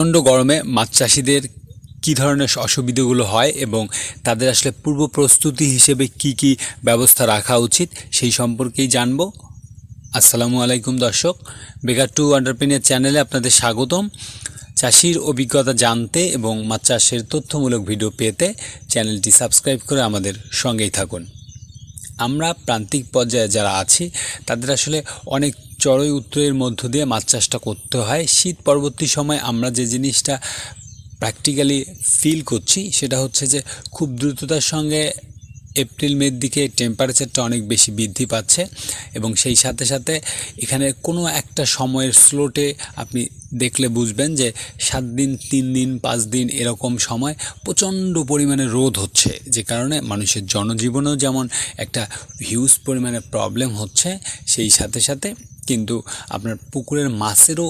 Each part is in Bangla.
প্রচণ্ড গরমে মাছ চাষিদের কী ধরনের অসুবিধাগুলো হয় এবং তাদের আসলে পূর্ব প্রস্তুতি হিসেবে কি কি ব্যবস্থা রাখা উচিত সেই সম্পর্কেই জানব। আসসালামু আলাইকুম দর্শক বেকার টু আন্ডারপ্রিনিয়ার চ্যানেলে আপনাদের স্বাগতম। চাষির অভিজ্ঞতা জানতে এবং মাছ চাষের তথ্যমূলক ভিডিও পেতে চ্যানেলটি সাবস্ক্রাইব করে আমাদের সঙ্গেই থাকুন। আমরা প্রান্তিক পর্যায়ে যারা আছি, তাদের আসলে অনেক চড়ই উত্তরের মধ্য দিয়ে মাছ চাষটা করতে হয়। শীত পরবর্তী সময় আমরা যে জিনিসটা প্র্যাকটিক্যালি ফিল করছি, সেটা হচ্ছে যে খুব দ্রুততার সঙ্গে এপ্রিল মের দিকে টেম্পারেচারটা অনেক বেশি বৃদ্ধি পাচ্ছে এবং সেই সাথে সাথে এখানে কোনো একটা সময়ের স্লোটে আপনি দেখলে বুঝবেন যে সাত দিন, তিন দিন, পাঁচ দিন এরকম সময় প্রচণ্ড পরিমাণে রোদ হচ্ছে। যে কারণে মানুষের জনজীবনেও যেমন একটা হিউজ পরিমাণে প্রবলেম হচ্ছে, সেই সাথে সাথে কিন্তু আপনার পুকুরের মাছেরও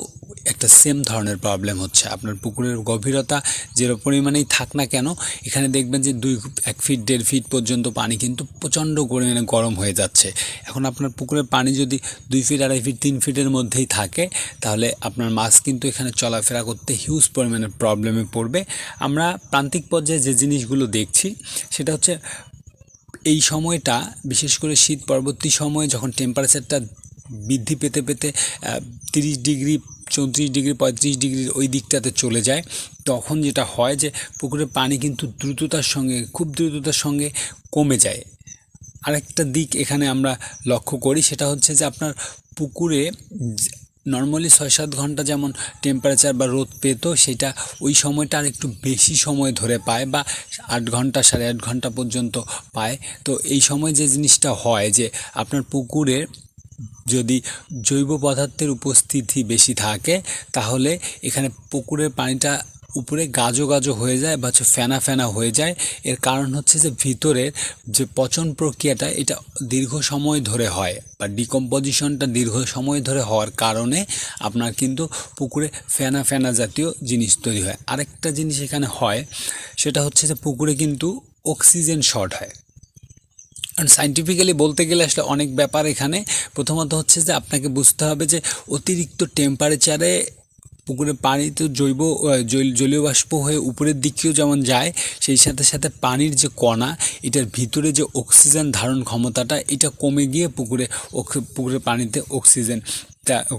একটা সেম ধরনের প্রবলেম হচ্ছে। আপনার পুকুরের গভীরতা যে পরিমাণেই থাক না কেন, এখানে দেখবেন যে দুই এক ফিট দেড় ফিট পর্যন্ত পানি কিন্তু প্রচণ্ড পরিমাণে গরম হয়ে যাচ্ছে। এখন আপনার পুকুরের পানি যদি দুই ফিট আড়াই ফিট তিন ফিটের মধ্যেই থাকে, তাহলে আপনার মাছ কিন্তু এখানে চলাফেরা করতে হিউজ পরিমাণে প্রবলেমে পড়বে। আমরা প্রান্তিক পর্যায়ে যে জিনিসগুলো দেখছি, সেটা হচ্ছে এই সময়টা, বিশেষ করে শীত পরবর্তী সময়ে যখন টেম্পারেচারটা বৃদ্ধি পেতে পেতে তিরিশ ডিগ্রি, চৌত্রিশ ডিগ্রি, পঁয়ত্রিশ ডিগ্রির ওই দিকটাতে চলে যায়। তখন যেটা হয় যে, পুকুরের পানি কিন্তু দ্রুততার সঙ্গে, খুব দ্রুততার সঙ্গে কমে যায়। আরেকটা দিক এখানে আমরা লক্ষ্য করি, সেটা হচ্ছে যে আপনার পুকুরে নর্মালি ছয় সাত ঘণ্টা যেমন টেম্পারেচার বা রোদ পেতো, সেটা ওই সময়টা আর একটু বেশি সময় ধরে পায় বা আট ঘণ্টা, সাড়ে আট ঘণ্টা পর্যন্ত পায়। তো এই সময় যে জিনিসটা হয় যে, আপনার পুকুরে যদি জৈব পদার্থের উপস্থিতি বেশি থাকে, তাহলে এখানে পুকুরের পানিটা উপরে গাজো গাজো হয়ে যায় বা হচ্ছে ফেনা ফেনা হয়ে যায়। এর কারণ হচ্ছে যে ভিতরের যে পচন প্রক্রিয়াটা, এটা দীর্ঘ সময় ধরে হয় বা ডিকম্পোজিশনটা দীর্ঘ সময় ধরে হওয়ার কারণে আপনার কিন্তু পুকুরে ফেনা ফেনা জাতীয় জিনিস তৈরি হয়। আরেকটা জিনিস এখানে হয়, সেটা হচ্ছে যে পুকুরে কিন্তু অক্সিজেন শর্ট হয়। সাইন্টিফিক্যালি বলতে গেলে আসলে অনেক ব্যাপার এখানে। প্রথমত হচ্ছে যে আপনাকে বুঝতে হবে যে অতিরিক্ত টেম্পারেচারে পুকুরে পানি তো জৈব জলীয় বাষ্প হয়ে উপরের দিকেও যেমন যায়, সেই সাথে সাথে পানির যে কণা, এটার ভিতরে যে অক্সিজেন ধারণ ক্ষমতাটা, এটা কমে গিয়ে পুকুরে পুকুরের পানিতে অক্সিজেন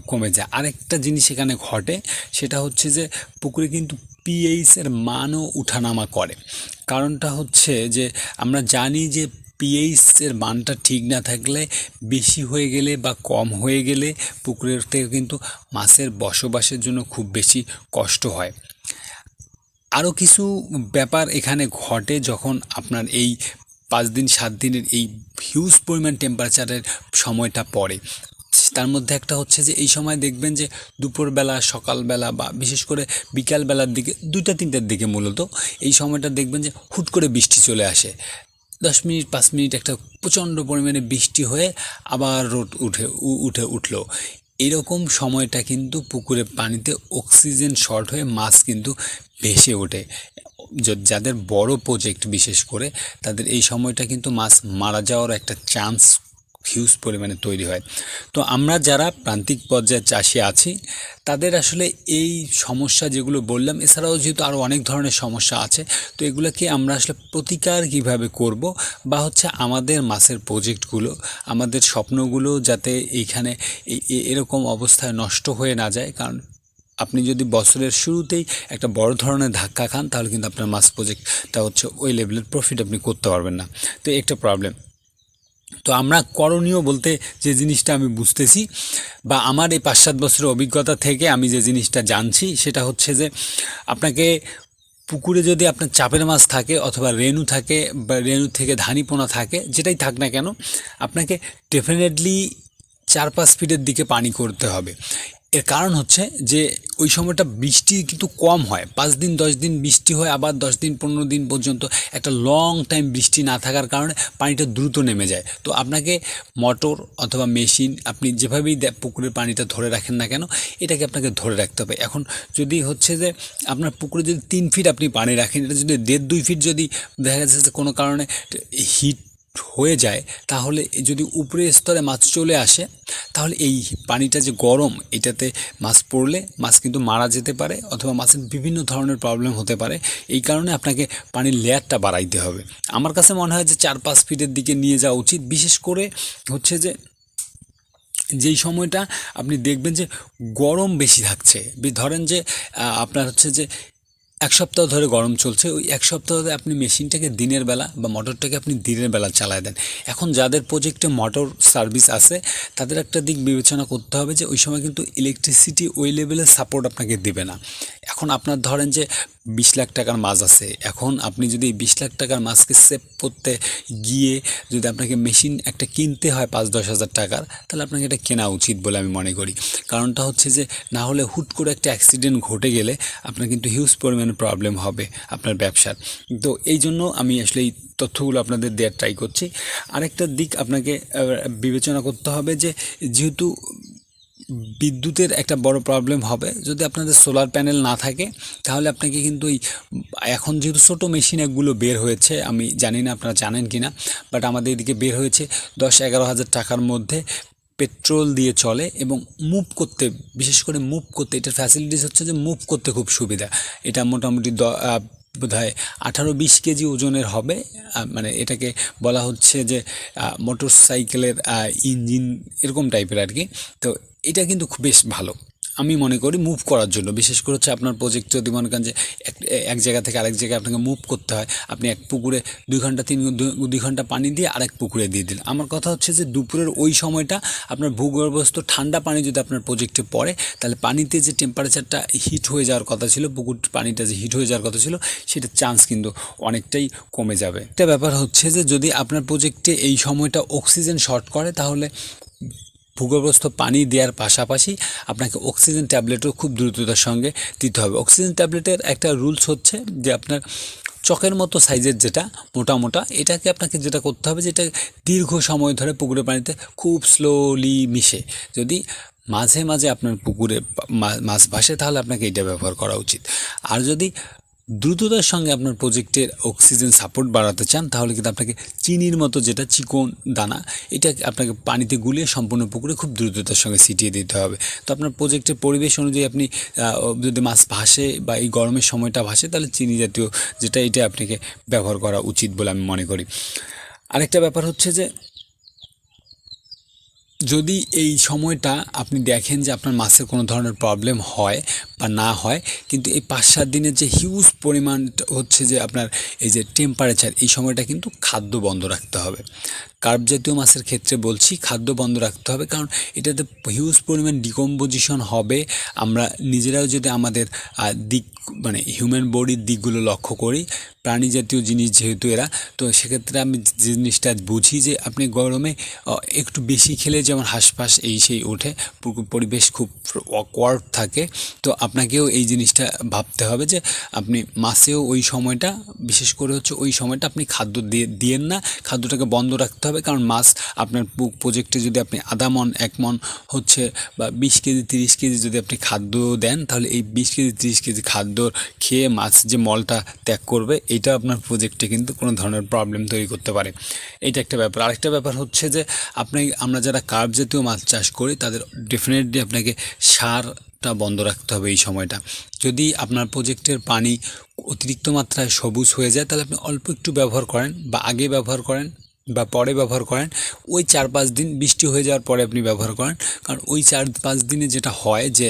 কমে যায়। আরেকটা জিনিস এখানে ঘটে, সেটা হচ্ছে যে পুকুরে কিন্তু পিএইচের মানও উঠানামা করে। কারণটা হচ্ছে যে আমরা জানি যে পিএইচের মানটা ঠিক না থাকলে, বেশি হয়ে গেলে বা কম হয়ে গেলে পুকুরের থেকে কিন্তু মাছের বসবাসের জন্য খুব বেশি কষ্ট হয়। আরও কিছু ব্যাপার এখানে ঘটে যখন আপনার এই পাঁচ দিন, সাত দিনের এই হিউজ পরিমাণ টেম্পারেচারের সময়টা পড়ে। তার মধ্যে একটা হচ্ছে যে, এই সময় দেখবেন যে দুপুরবেলা, সকালবেলা বা বিশেষ করে বিকালবেলার দিকে, দুইটা, তিনটার দিকে মূলত এই সময়টা দেখবেন যে হুট করে বৃষ্টি চলে আসে। দশ মিনিট, পাঁচ মিনিট একটা প্রচণ্ড পরিমাণে বৃষ্টি হয়ে আবার রোদ উঠে উঠে উঠল। এরকম সময়টা কিন্তু পুকুরে পানিতে অক্সিজেন শর্ট হয়ে মাছ কিন্তু ভেসে ওঠে। যাদের বড় প্রজেক্ট বিশেষ করে, তাদের এই সময়টা কিন্তু মাছ মারা যাওয়ার একটা চান্স হিউজ পরিমাণে তৈরি হয়। তো আমরা যারা প্রান্তিক পর্যায়ে চাষি আছি, তাদের আসলে এই সমস্যা যেগুলো বললাম, এছাড়াও যেহেতু আরও অনেক ধরনের সমস্যা আছে, তো এগুলোকে আমরা আসলে প্রতিকার কীভাবে করব বা হচ্ছে আমাদের মাছের প্রজেক্টগুলো, আমাদের স্বপ্নগুলো যাতে এইখানে এরকম অবস্থায় নষ্ট হয়ে না যায়। কারণ আপনি যদি বছরের শুরুতেই একটা বড় ধরনের ধাক্কা খান, তাহলে কিন্তু আপনার মাস প্রজেক্টটা হচ্ছে ওই লেভেলের প্রফিট আপনি করতে পারবেন না। তো একটা প্রবলেম তো আমরা করণীয় বলতে যে জিনিসটা আমি বুঝতেছি বা আমার এই পাঁচ সাত বছরের অভিজ্ঞতা থেকে আমি যে জিনিসটা জানছি সেটা হচ্ছে যে আপনাকে পুকুরে যদি আপনার চাপের মাছ থাকে অথবা রেনু থাকে বা রেনু থেকে ধানিপোনা থাকে, যেটাই থাক না কেন, আপনাকে ডেফিনেটলি চার পাঁচ ফিটের দিকে পানি করতে হবে। এর কারণ হচ্ছে যে ওই সময়টা বৃষ্টি কিন্তু কম হয়। পাঁচ দিন, দশ দিন বৃষ্টি হয়, আবার দশ দিন, পনেরো দিন পর্যন্ত একটা লং টাইম বৃষ্টি না থাকার কারণে পানিটা দ্রুত নেমে যায়। তো আপনাকে মোটর অথবা মেশিন আপনি যেভাবেই পুকুরের পানিটা ধরে রাখেন না কেন, এটাকে আপনাকে ধরে রাখতে হবে। এখন যদি হচ্ছে যে আপনার পুকুরে যদি তিন ফিট আপনি পানি রাখেন, এটা যদি দেড়, দুই ফিট যদি দেখা যাচ্ছে যে কোনো কারণে হিট হয়ে যায়, তাহলে যদি উপরে স্তরে মাছ চলে আসে, তাহলে এই পানিটা যে গরম, এটাতে মাছ পড়লে মাছ কিন্তু মারা যেতে পারে অথবা মাছের বিভিন্ন ধরনের প্রবলেম হতে পারে। এই কারণে আপনাকে পানির লেয়ারটা বাড়াইতে হবে। আমার কাছে মনে হয় যে চার পাঁচ ফিটের দিকে নিয়ে যাওয়া উচিত। বিশেষ করে হচ্ছে যে যেই সময়টা আপনি দেখবেন যে গরম বেশি থাকছে। ধরেন যে আপনার হচ্ছে যে এক সপ্তাহ ধরে গরম চলছে, ওই এক সপ্তাহ ধরে আপনি মেশিনটাকে দিনের বেলা বা মোটরটাকে আপনি দিনের বেলা চালায় দেন। এখন যাদের প্রজেক্টে মোটর সার্ভিস আছে, তাদের একটা দিক বিবেচনা করতে হবে যে, ওই সময় কিন্তু ইলেকট্রিসিটি ওই লেভেলের সাপোর্ট আপনাকে দেবে না। এখন আপনার ধরেন যে বিশ লাখ টাকার মাছ আছে। এখন আপনি যদি বিশ লাখ টাকার মাছকে সেভ করতে গিয়ে যদি আপনাকে মেশিন একটা কিনতে হয় পাঁচ, দশ হাজার টাকার, তাহলে আপনাকে এটা কেনা উচিত বলে আমি মনে করি। কারণটা হচ্ছে যে, না হলে হুট করে একটা অ্যাক্সিডেন্ট ঘটে গেলে আপনার কিন্তু হিউজ পরিমাণে প্রবলেম হবে আপনার ব্যবসার। তো এই জন্য আমি আসলে এই তথ্যগুলো আপনাদের দেওয়ার ট্রাই করছি। আরেকটা দিক আপনাকে বিবেচনা করতে হবে যে, যেহেতু বিদ্যুতের একটা বড় প্রবলেম হবে। যদি আপনাদের সোলার প্যানেল না থাকে, তাহলে আপনাকে কিন্তু এই, এখন যেহেতু ছোটো মেশিন এগুলো বের হয়েছে, আমি জানি না আপনারা জানেন কি না বাট আমাদের এদিকে বের হয়েছে দশ এগারো হাজার টাকার মধ্যে পেট্রোল দিয়ে চলে এবং মুভ করতে, বিশেষ করে মুভ করতে, এটার ফ্যাসিলিটিস হচ্ছে যে মুভ করতে খুব সুবিধা। এটা মোটামুটি দ বোধ হয় আঠারো বিশ কেজি ওজনের হবে। মানে এটাকে বলা হচ্ছে যে মোটর সাইকেলের ইঞ্জিন এরকম টাইপের আর কি। তো এটা কিন্তু খুব বেশ ভালো। আমি মনে করি মুভ করার জন্য। বিশেষ করে হচ্ছে আপনার প্রজেক্ট যদি মনে করেন যে এক জায়গা থেকে আরেক জায়গায় আপনাকে মুভ করতে হয়, আপনি এক পুকুরে দুই ঘণ্টা, তিন দুই ঘণ্টা পানি দিয়ে আরেক পুকুরে দিয়ে দিন আমার কথা হচ্ছে যে দুপুরের ওই সময়টা আপনার ভূগর্ভস্থ ঠান্ডা পানি যদি আপনার প্রজেক্টে পড়ে, তাহলে পানিতে যে টেম্পারেচারটা হিট হয়ে যাওয়ার কথা ছিল, পুকুর পানিটা যে হিট হয়ে যাওয়ার কথা ছিল সেটার চান্স কিন্তু অনেকটাই কমে যাবে। একটা ব্যাপার হচ্ছে যে যদি আপনার প্রজেক্টে এই সময়টা অক্সিজেন শর্ট করে, তাহলে ভূগর্ভস্থ পানি দেওয়ার পাশাপাশি আপনাকে অক্সিজেন ট্যাবলেটও খুব দ্রুততার সঙ্গে দিতে হবে। অক্সিজেন ট্যাবলেটের একটা রুলস হচ্ছে যে আপনার চকের মতো সাইজের যেটা, মোটা মোটা, এটাকে আপনাকে যেটা করতে হবে যেটা দীর্ঘ সময় ধরে পুকুরের পানিতে খুব স্লোলি মিশে। যদি মাঝে মাঝে আপনার পুকুরে মাছ ভাসে তাহলে আপনাকে এটা ব্যবহার করা উচিত। আর যদি দ্রুততার সঙ্গে আপনার প্রজেক্টের অক্সিজেন সাপোর্ট বাড়াতে চান, তাহলে কিন্তু আপনাকে চিনির মতো যেটা চিকন দানা এটা আপনাকে পানিতে গুলিয়ে সম্পূর্ণ পুকুরে খুব দ্রুততার সঙ্গে ছিটিয়ে দিতে হবে। তো আপনার প্রজেক্টের পরিবেশ অনুযায়ী আপনি যদি মাছ ভাসে বা এই গরমের সময়টা ভাসে, তাহলে চিনি জাতীয় যেটা, এটা আপনাকে ব্যবহার করা উচিত বলে আমি মনে করি। আরেকটা ব্যাপার হচ্ছে যে যদি এই সময়টা আপনি দেখেন যে আপনার মাছের কোনো ধরনের প্রবলেম হয় বা না হয়, কিন্তু এই পাঁচ সাত দিনের যে হিউজ পরিমাণ হচ্ছে যে আপনার এই যে টেম্পারেচার এই সময়টা কিন্তু খাদ্য বন্ধ রাখতে হবে। কার্ব জাতীয় মাছের ক্ষেত্রে বলছি, খাদ্য বন্ধ রাখতে হবে। কারণ এটাতে হিউজ পরিমাণ ডিকম্পোজিশন হবে। আমরা নিজেরাও যদি আমাদের দিক মানে হিউম্যান বডির দিকগুলো লক্ষ্য করি প্রাণী জাতীয় জিনিস যেহেতু এরা, তো সেক্ষেত্রে আমি যে জিনিসটা বুঝি যে আপনি গরমে একটু বেশি খেলে যেমন হাঁসফাঁস এই সেই ওঠে পরিবেশ খুব অকওয়ার্ড থাকে। তো আপনাকেও এই জিনিসটা ভাবতে হবে যে আপনি মাসেও ওই সময়টা, বিশেষ করে হচ্ছে ওই সময়টা আপনি খাদ্য দিয়ে, দিয়েন না, খাদ্যটাকে বন্ধ রাখতে হবে। কারণ মাছ আপনার প্রজেক্টে যদি আপনি আধা মন, এক মন হচ্ছে বা বিশ কেজি, তিরিশ কেজি যদি আপনি খাদ্য দেন, তাহলে এই বিশ কেজি, তিরিশ কেজি খাদ্য খেয়ে মাছ যে মলটা ত্যাগ করবে, এটা আপনার প্রজেক্টে কিন্তু কোনো ধরনের প্রবলেম তৈরি করতে পারে। এটা একটা ব্যাপার। আরেকটা ব্যাপার হচ্ছে যে, আপনি, আমরা যারা কার্ব জাতীয় মাছ চাষ করি, তাদের ডেফিনেটলি আপনাকে সার সারটা বন্ধ রাখতে হবে এই সময়টা। যদি আপনার প্রজেক্টের পানি অতিরিক্ত মাত্রায় সবুজ হয়ে যায়, তাহলে আপনি অল্প একটু ব্যবহার করেন বা আগে ব্যবহার করেন। বা পরে ব্যবহার করেন, ওই চার পাঁচ দিন বৃষ্টি হয়ে যাওয়ার পরে আপনি ব্যবহার করেন। কারণ ওই চার পাঁচ দিনে যেটা হয় যে,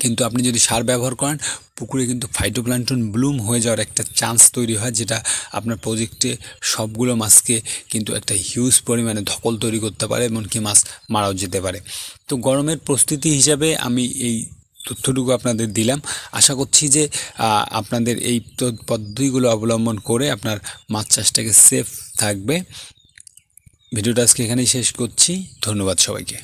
কিন্তু আপনি যদি সার ব্যবহার করেন, পুকুরে কিন্তু ফাইটোপ্ল্যান্টন ব্লুম হয়ে যাওয়ার একটা চান্স তৈরি হয়, যেটা আপনার প্রজেক্টে সবগুলো মাছকে কিন্তু একটা হিউজ পরিমাণে ধকল তৈরি করতে পারে, এমনকি মাছ মারাও যেতে পারে। তো গরমের প্রস্তুতি হিসাবে আমি এই তথ্যটুকু আপনাদের দিলাম। আশা করছি যে আপনাদের এই পদ্ধতিগুলো অবলম্বন করে আপনার মাছ চাষটাকে সেফ থাকবে। ভিডিওটা আজকে এখানেই শেষ করছি। ধন্যবাদ সবাইকে।